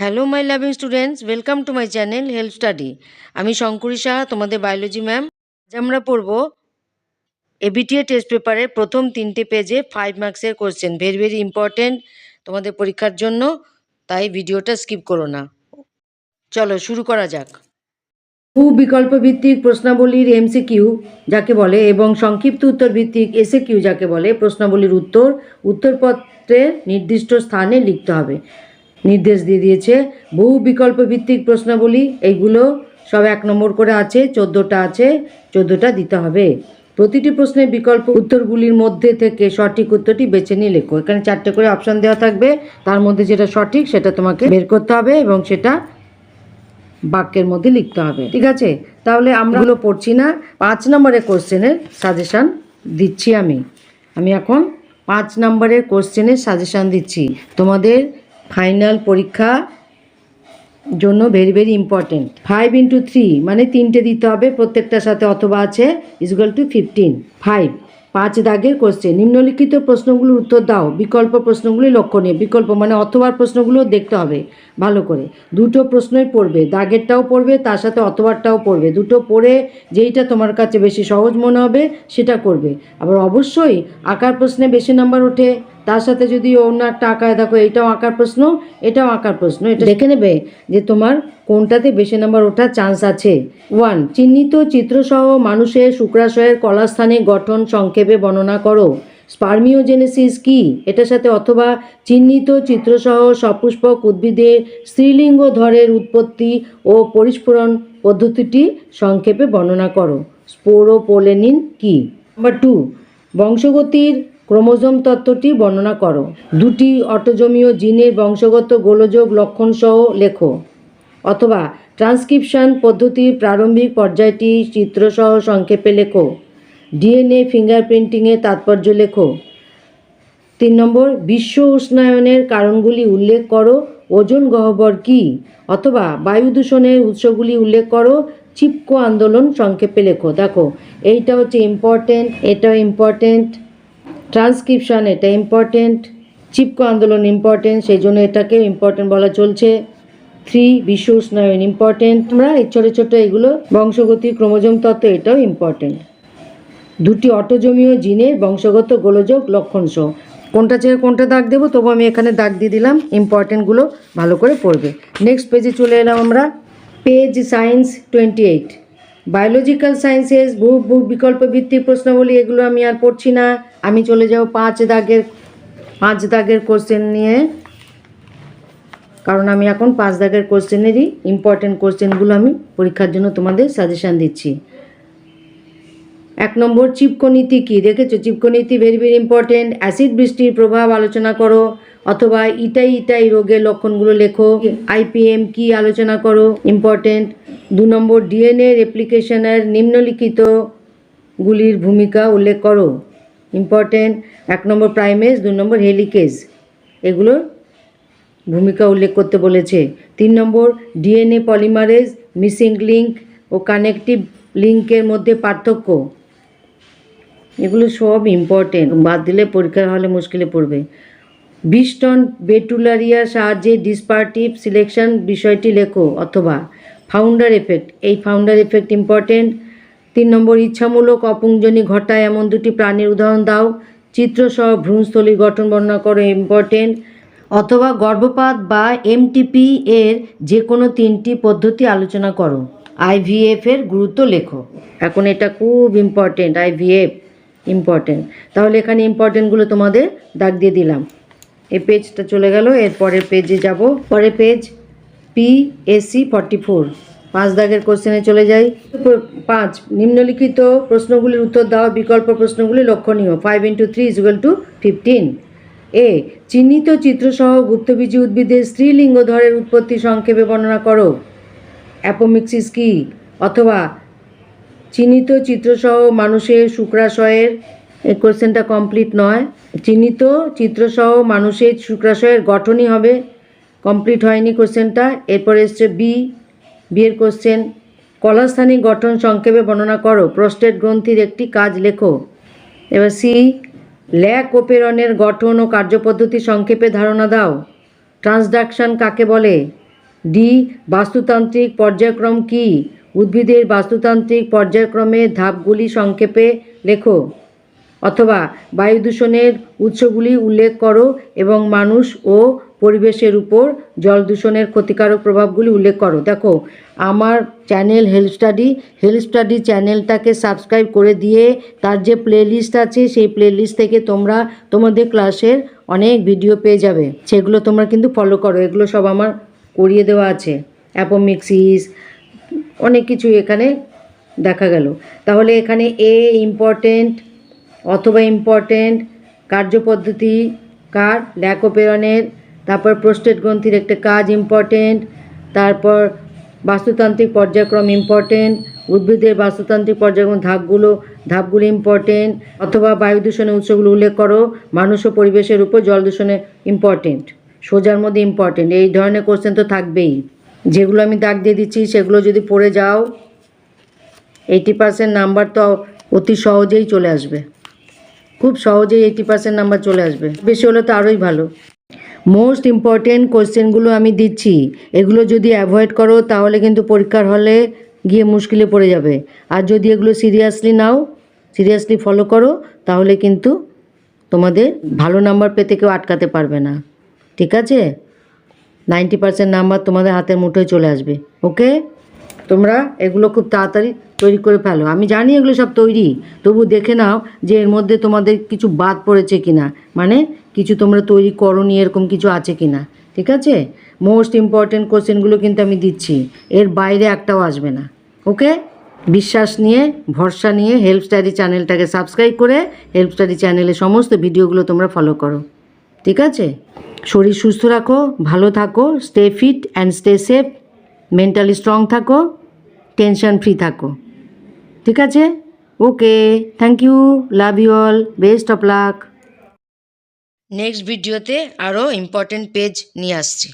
Hello my loving students welcome to my channel help study আমি শঙ্করী সাহা, তোমাদের biology ma'am আজ আমরা পড়ব এবিটিএ টেস্ট পেপারের প্রথম তিনটে পেজে ফাইভ মার্কসের কোশ্চেন ভেরি ভেরি ইম্পর্টেন্ট তোমাদের পরীক্ষার জন্য, তাই ভিডিওটা স্কিপ করো না। চলো, শুরু করা যাক। ভূ বিকল্প ভিত্তিক প্রশ্নাবলীর এমসিকিউ যাকে বলে এবং সংক্ষিপ্ত উত্তর ভিত্তিক এসএ কিউ যাকে বলে প্রশ্নাবলীর উত্তর, উত্তরপত্রের নির্দিষ্ট স্থানে লিখতে হবে। নির্দেশ দিয়ে দিয়েছে। বহু বিকল্প ভিত্তিক প্রশ্নাবলী এইগুলো সব এক নম্বর করে আছে, চোদ্দোটা আছে, চোদ্দোটা দিতে হবে। প্রতিটি প্রশ্নের বিকল্প উত্তরগুলির মধ্যে থেকে সঠিক উত্তরটি বেছে নিয়ে লেখো। এখানে চারটে করে অপশান দেওয়া থাকবে। তার মধ্যে যেটা সঠিক, সেটা তোমাকে বের করতে হবে এবং সেটা বাক্যের মধ্যে লিখতে হবে। ঠিক আছে? তাহলে আমরা এগুলো পড়ছি না। পাঁচ নম্বরের কোশ্চেনের সাজেশান দিচ্ছি আমি। আমি এখন পাঁচ নম্বরের কোশ্চেনের সাজেশান দিচ্ছি। তোমাদের ফাইনাল পরীক্ষা জন্য very very important five into three মানে তিনটে দিতে হবে, প্রত্যেকটার সাথে অথবা আছে ইজুয়াল টু ফিফটিন ফাইভ পাঁচ দাগের কোশ্চেন নিম্নলিখিত প্রশ্নগুলোর উত্তর দাও। বিকল্প প্রশ্নগুলি লক্ষণীয় বিকল্প মানে অথবার প্রশ্নগুলো দেখতে হবে, ভালো করে। দুটো প্রশ্নই পড়বে, দাগেরটাও পড়বে, তার সাথে অথবারটাও পড়বে। দুটো পড়ে যেইটা তোমার কাছে বেশি সহজ মনে হবে, সেটা করবে। আবার অবশ্যই আঁকার প্রশ্নে বেশি নাম্বার ওঠে তার সাথে যদি একটা আঁকায় দেখো এটাও আঁকার প্রশ্ন, এটাও আঁকার প্রশ্ন। এটা দেখে নেবে যে তোমার কোনটাতে বেশি নাম্বার ওঠার চান্স আছে। ওয়ান চিহ্নিত চিত্রসহ মানুষের শুক্রাশয়ের কলাস্থানে গঠন সংক্ষেপে বর্ণনা করো। স্পার্মিওজেনেসিস কি? এটার সাথে অথবা চিহ্নিত চিত্রসহ সপুষ্পক উদ্ভিদের স্ত্রীলিঙ্গ ধরের উৎপত্তি ও পরিস্ফুরণ পদ্ধতিটি সংক্ষেপে বর্ণনা করো। স্পোরোপোলেনিন কি? নাম্বার টু বংশগতির ক্রোমোজোম তত্ত্বটি বর্ণনা করো। দুটি অটোজমীয় জিনের বংশগত গোলযোগ লক্ষণসহ লেখো। অথবা ট্রান্সক্রিপশন পদ্ধতির প্রারম্ভিক পর্যায়টি চিত্রসহ সংক্ষেপে লেখো। ডিএনএ ফিঙ্গারপ্রিন্টিংয়ের তাৎপর্য লেখো। তিন নম্বর, বিশ্ব উষ্ণায়নের কারণগুলি উল্লেখ করো। ওজন গহ্বর কি? অথবা বায়ু দূষণের উৎসগুলি উল্লেখ করো। চিপকো আন্দোলন সংক্ষেপে লেখো। দেখো, এইটা হচ্ছে ইম্পর্টেন্ট এটাও ইম্পর্টেন্ট ট্রান্সক্রিপশন এটা ইম্পর্টেন্ট চিপকো আন্দোলন ইম্পর্টেন্ট সেই জন্য এটাকে ইম্পর্টেন্ট বলা চলছে। থ্রি বিশ্ব উষ্ণায়ন ইম্পর্টেন্ট আমরা এই ছোটো ছোটো এগুলো বংশগতি ক্রোমোজোম তত্ত্ব, এটাও ইম্পর্টেন্ট দুটি অটোজমীয় জিনের বংশগত গোলযোগ লক্ষণ কোনটা চেয়ে কোনটা দাগ দেবো, তবু আমি এখানে দাগ দিয়ে দিলাম ইম্পর্টেন্টগুলো ভালো করে পড়বে। নেক্সট পেজে চলে এলাম আমরা। Page science twenty eight biological sciences বহু বহু বিকল্প ভিত্তিক প্রশ্নাবলী, এগুলো আমি আর পড়ছি না। আমি চলে যাব পাঁচ দাগের পাঁচ দাগের কোশ্চেন নিয়ে। কারণ আমি এখন পাঁচ দাগের কোশ্চেনেরই ইম্পর্টেন্ট কোশ্চেনগুলো আমি পরীক্ষার জন্য তোমাদের সাজেশান দিচ্ছি। এক নম্বর চিপকনীতি কি? দেখেছ? চিপকনীতি ভেরি ভেরি ইম্পর্টেন্ট অ্যাসিড বৃষ্টির প্রভাব আলোচনা করো, অথবা ইটাই ইটাই রোগের লক্ষণগুলো লেখো। আইপিএম কি আলোচনা করো? ইম্পর্টেন্ট দু নম্বর ডিএনএ রেপ্লিকেশনের নিম্নলিখিত গুলির ভূমিকা উল্লেখ করো। ইম্পর্টেন্ট এক নম্বর প্রাইমেজ দু নম্বর হেলিকেজ এগুলোর ভূমিকা উল্লেখ করতে বলেছে। তিন নম্বর ডিএনএ পলিমারেজ মিসিং লিঙ্ক ও কানেকটিভ লিঙ্কের মধ্যে পার্থক্য। এগুলো সব ইম্পর্টেন্ট বাদ দিলে পরীক্ষার হলে মুশকিলে পড়বে। বিস্টন বেটুলারিয়ার সাহায্যে ডিসপার্টিভ সিলেকশন বিষয়টি লেখো অথবা ফাউন্ডার এফেক্ট এই ফাউন্ডার এফেক্ট ইম্পর্টেন্ট তিন নম্বর, ইচ্ছামূলক অপুঞ্জনি ঘটায় এমন দুটি প্রাণীর উদাহরণ দাও। চিত্রসহ ভ্রূণস্থলীর গঠন বর্ণনা করো ইম্পর্টেন্ট অথবা গর্ভপাত বা এমটিপি এর যে কোনো তিনটি পদ্ধতি আলোচনা করো। আইভিএফ এর গুরুত্ব লেখো। এখন এটা খুব ইম্পর্টেন্ট আইভিএফ ইম্পর্টেন্ট তাহলে এখানে ইম্পর্টেন্টগুলো তোমাদের দাগ দিয়ে দিলাম। এই পেজটা চলে গেল, এর পরের পেজে যাব। পরের page P AC forty four পাঁচ দাগের কোশ্চেনে চলে যাই। পাঁচ, নিম্নলিখিত প্রশ্নগুলির উত্তর দেওয়া বিকল্প প্রশ্নগুলি লক্ষণীয়। Five into three equal to fifteen এ চিহ্নিত চিত্রসহ গুপ্তবীজী উদ্ভিদের স্ত্রীলিঙ্গ ধরের উৎপত্তি সংক্ষেপে বর্ণনা করো। অ্যাপোমিক্সিস কি? অথবা চিহ্নিত চিত্রসহ মানুষের শুক্রাশয়ের কোশ্চেনটা কমপ্লিট নয়। চিহ্নিত চিত্রসহ মানুষের শুক্রাশয়ের গঠনই হবে। কমপ্লিট হয়নি কোশ্চেনটা। এরপর এসছে বি। বিয়ের কোশ্চেন, কলাস্থানিক গঠন সংক্ষেপে বর্ণনা করো। প্রস্টেট গ্রন্থির একটি কাজ লেখো। এবার সি, ল্যাক ওপেরনের গঠন ও কার্যপদ্ধতি সংক্ষেপে ধারণা দাও। ট্রান্সডাকশন কাকে বলে? ডি, বাস্তুতান্ত্রিক পর্যায়ক্রম কি? উদ্ভিদের বাস্তুতান্ত্রিক পর্যায়ক্রমের ধাপগুলি সংক্ষেপে লেখো, অথবা বায়ু দূষণের উৎসগুলি উল্লেখ করো এবং মানুষ ও পরিবেশের উপর জল দূষণের ক্ষতিকারক প্রভাবগুলি উল্লেখ করো। দেখো, আমার channel health study health study চ্যানেলটাকে সাবস্ক্রাইব করে দিয়ে তার যে প্লেলিস্ট আছে সেই প্লেলিস্ট থেকে তোমরা তোমাদের ক্লাসের অনেক ভিডিও পেয়ে যাবে। সেগুলো তোমরা কিন্তু ফলো করো। এগুলো সব আমার করিয়ে দেওয়া আছে। অ্যাপোমিক্সিস অনেক কিছু এখানে দেখা গেল। তাহলে এখানে এ ইম্পর্টেন্ট অথবা ইম্পর্টেন্ট কার্যপদ্ধতি কার ল্যাকোপেরনের তারপর প্রোস্টেট গ্রন্থির একটা কাজ ইম্পর্টেন্ট তারপর বাস্তুতান্ত্রিক পর্যায়ক্রম ইম্পর্টেন্ট উদ্ভিদের বাস্তুতান্ত্রিক পর্যায়ক্রম ধাপগুলো ধাপগুলো ইম্পর্টেন্ট অথবা বায়ু দূষণের উৎসগুলো উল্লেখ করো, মানুষ ও পরিবেশের উপর জল দূষণের ইম্পর্টেন্ট সোজার মধ্যে ইম্পর্টেন্ট এই ধরনের কোশ্চেন তো থাকবেই। যেগুলো আমি দাগ দিয়ে দিচ্ছি, সেগুলো যদি পড়ে যাও এইটি পার্সেন্ট নাম্বার তো অতি সহজেই চলে আসবে। খুব সহজেই এইটি পার্সেন্ট নাম্বার চলে আসবে। বেশি হলে তো আরোই ভালো। মোস্ট ইম্পর্টেন্ট কোয়েশ্চেনগুলো আমি দিচ্ছি। এগুলো যদি অ্যাভয়েড করো, তাহলে কিন্তু পরীক্ষার হলে গিয়ে মুশকিলে পড়ে যাবে। আর যদি এগুলো সিরিয়াসলি নাও সিরিয়াসলি ফলো করো, তাহলে কিন্তু তোমাদের ভালো নাম্বার পেতে কেউ আটকাতে পারবে না। ঠিক আছে? নাইনটি পার্সেন্ট নাম্বার তোমাদের হাতের মুঠোয় চলে আসবে, ওকে? তোমরা এগুলো খুব তাড়াতাড়ি তৈরি করে ফেলো। আমি জানি এগুলো সব তৈরি, তবু দেখে নাও যে এর মধ্যে তোমাদের কিছু বাদ পড়েছে কিনা। মানে কিছু তোমরা তৈরি করো করনি, এরকম কিছু আছে কিনা, ঠিক আছে? মোস্ট ইম্পর্টেন্ট কোশ্চেনগুলো কিন্তু আমি দিচ্ছি, এর বাইরে একটাও আসবে না, ওকে? বিশ্বাস নিয়ে, ভরসা নিয়ে হেল্প স্টাডি চ্যানেলটাকে সাবস্ক্রাইব করে হেল্প স্টাডি চ্যানেলে সমস্ত ভিডিওগুলো তোমরা ফলো করো, ঠিক আছে? শরীর সুস্থ রাখো, ভালো থাকো stay fit and stay safe mentally strong থাকো টেনশন ফ্রি থাকো। ঠিক আছে? Okay thank you love you all best of luck next ভিডিওতে আরও ইম্পর্টেন্ট পেজ নিয়ে আসছি।